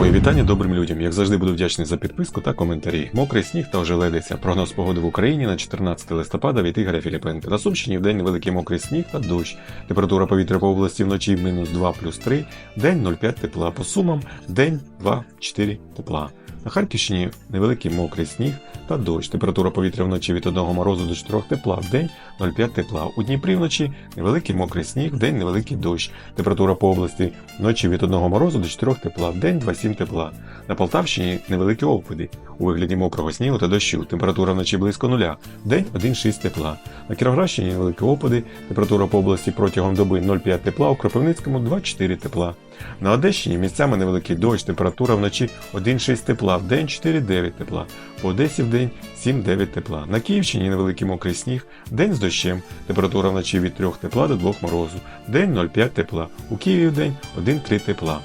Мої вітання добрим людям. Як завжди буду вдячний за підписку та коментарі. Мокрий сніг та ожеледиця. Прогноз погоди в Україні на 14 листопада від Ігоря Філіпенка. На Сумщині в день невеликий мокрий сніг та дощ. Температура повітря по області вночі мінус 2 плюс 3, день 0,5 тепла. По сумам день 2-4 тепла. На Харківщині невеликий мокрий сніг та дощ. Температура повітря вночі від 1 морозу до 4 тепла, в день 0,5 тепла. У Дніпрі вночі невеликий мокрий сніг, в день невеликий дощ. Температура по області вночі від 1 морозу до 4 тепла, в день 2,7 тепла. На Полтавщині невеликі опади у вигляді мокрого снігу та дощу. Температура вночі близько нуля, день 1,6 тепла. На Кіровоградщині невеликі опади. Температура по області протягом доби 0,5 тепла, у Кропивницькому 2,4 тепла. На Одещині місцями невеликий дощ, температура вночі 1,6 тепла, в день 4,9 тепла. По Одесі в день 7-9 тепла. На Київщині невеликий мокрий сніг, день з дощем, температура вночі від 3 тепла до 2 морозу, день 0,5 тепла. У Києві в день 1,3 тепла.